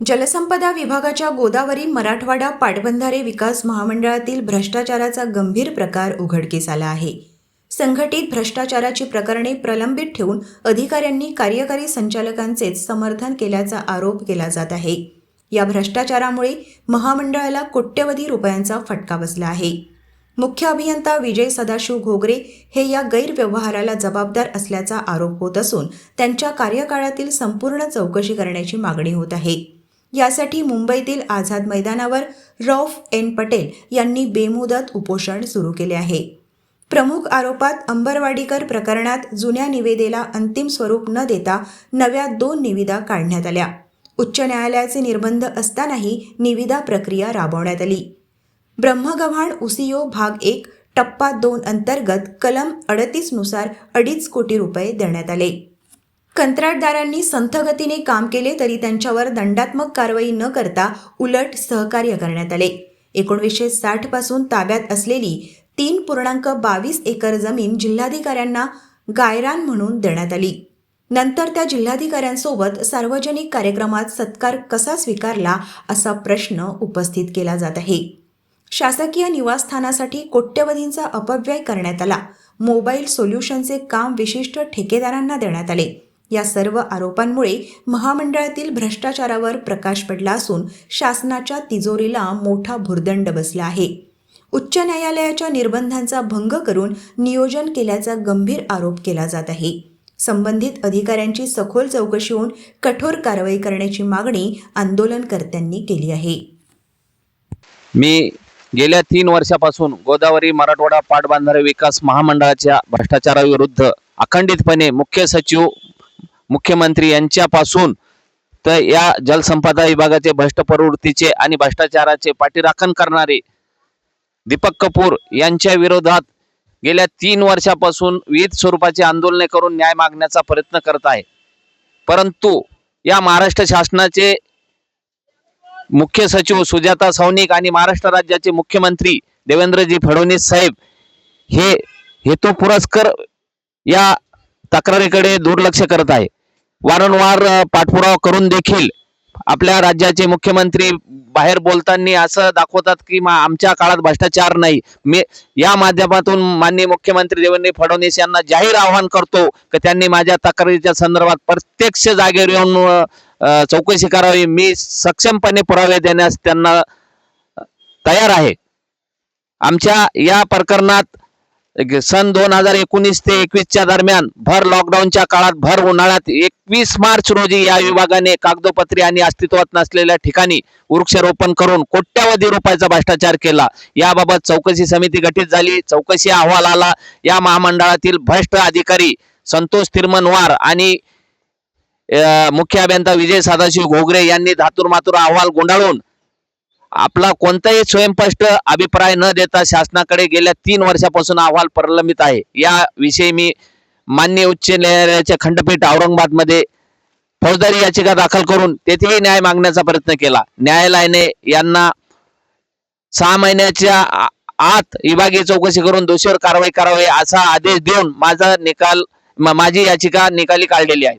जलसंपदा विभागाच्या गोदावरी मराठवाडा पाटबंधारे विकास महामंडळातील भ्रष्टाचाराचा गंभीर प्रकार उघडकीस आला आहे. संघटित भ्रष्टाचाराची प्रकरणे प्रलंबित ठेवून अधिकाऱ्यांनी कार्यकारी संचालकांचेच समर्थन केल्याचा आरोप केला जात आहे. या भ्रष्टाचारामुळे महामंडळाला कोट्यवधी रुपयांचा फटका बसला आहे. मुख्य अभियंता विजय सदाशिव घोगरे हे या गैरव्यवहाराला जबाबदार असल्याचा आरोप होत असून त्यांच्या कार्यकाळातील संपूर्ण चौकशी करण्याची मागणी होत आहे. यासाठी मुंबईतील आझाद मैदानावर रौफ एन पटेल यांनी बेमुदत उपोषण सुरू केले आहे. प्रमुख आरोपात अंबरवाडीकर प्रकरणात जुन्या निवेदेला अंतिम स्वरूप न देता नव्या दोन निविदा काढण्यात आल्या. उच्च न्यायालयाचे निर्बंध असतानाही निविदा प्रक्रिया राबवण्यात आली. ब्रह्मगव्हाण उसियो भाग एक टप्पा दोन अंतर्गत कलम अडतीसनुसार अडीच कोटी रुपये देण्यात आले. कंत्राटदारांनी संथगतीने काम केले तरी त्यांच्यावर दंडात्मक कारवाई न करता उलट सहकार्य करण्यात आले. एकोणीसशे साठपासून ताब्यात असलेली तीन पूर्णांक बावीस एकर जमीन जिल्हाधिकाऱ्यांना गायरान म्हणून देण्यात आली. नंतर त्या जिल्हाधिकाऱ्यांसोबत सार्वजनिक कार्यक्रमात सत्कार कसा स्वीकारला असा प्रश्न उपस्थित केला जात आहे. शासकीय निवासस्थानासाठी कोट्यवधींचा अपव्यय करण्यात आला. मोबाईल सोल्युशनचे काम विशिष्ट ठेकेदारांना देण्यात आले. या सर्व आरोपांमुळे महामंडळातील भ्रष्टाचारावर प्रकाश पडला असून शासनाच्या तिजोरीला मोठा भुर्दंड बसला आहे. उच्च न्यायालयाच्या निर्बंधांचा भंग करून नियोजन केल्याचा गंभीर आरोप केला जात आहे. संबंधित अधिकाऱ्यांची सखोल चौकशी होऊन कठोर कारवाई करण्याची मागणी आंदोलनकर्त्यांनी केली आहे. मी गेल्या तीन वर्षापासून गोदावरी मराठवाडा पाटबंधारे विकास महामंडळाच्या भ्रष्टाचाराविरुद्ध अखंडितपणे मुख्य सचिव मुख्यमंत्री यांच्यापासून तर या जलसंपदा विभागाचे भ्रष्ट प्रवृत्तीचे आणि भ्रष्टाचाराचे पाठीराखण करणारे दीपक कपूर यांच्या विरोधात गेल्या तीन वर्षापासून विविध स्वरूपाचे आंदोलने करून न्याय मागण्याचा प्रयत्न करत आहे. परंतु या महाराष्ट्र शासनाचे मुख्य सचिव सुजाता सौनिक आणि महाराष्ट्र राज्याचे मुख्यमंत्री देवेंद्रजी फडणवीस साहेब हे हेतू पुरस्कर या तक्रारीकडे दुर्लक्ष करत आहे. वारंवार पाठपुरावा करून देखील आपल्या राज्याचे मुख्यमंत्री बाहेर बोलताना असं दाखवतात की मा- आमच्या काळात भ्रष्टाचार नाही. मी या माध्यमातून माननीय मुख्यमंत्री देवेंद्र फडणवीस यांना जाहीर आवाहन करतो की त्यांनी माझ्या तक्रारीच्या संदर्भात प्रत्यक्ष जागेवर येऊन चौकशी करावी. मी सक्षमपणे पुरावे देण्यास त्यांना तयार आहे. आमच्या या प्रकरणात सन दोन हजार एकोणीस ते एकवीसच्या दरम्यान भर लॉकडाऊनच्या काळात भर उन्हाळ्यात एकवीस मार्च रोजी या विभागाने कागदोपत्री आणि अस्तित्वात नसलेल्या ठिकाणी वृक्षारोपण करून कोट्यावधी रुपयाचा भ्रष्टाचार केला. याबाबत चौकशी समिती गठीत झाली. चौकशी अहवाल आला. या महामंडळातील भ्रष्ट अधिकारी संतोष तिरमनवार आणि मुख्य अभियंता विजय सदाशिव घोगरे यांनी धातूर मातूर अहवाल गुंडाळून आपला कोणताही स्वयंस्पष्ट अभिप्राय न देता शासनाकडे गेल्या तीन वर्षापासून अहवाल प्रलंबित आहे. याविषयी मी मान्य उच्च न्यायालयाच्या खंडपीठ औरंगाबादमध्ये फौजदारी याचिका दाखल करून तेथेही न्याय मागण्याचा प्रयत्न केला. न्यायालयाने यांना सहा महिन्याच्या आत विभागीय चौकशी करून दोषीवर कारवाई करावी असा आदेश देऊन माझा निकाल माझी याचिका निकाली काढलेली आहे.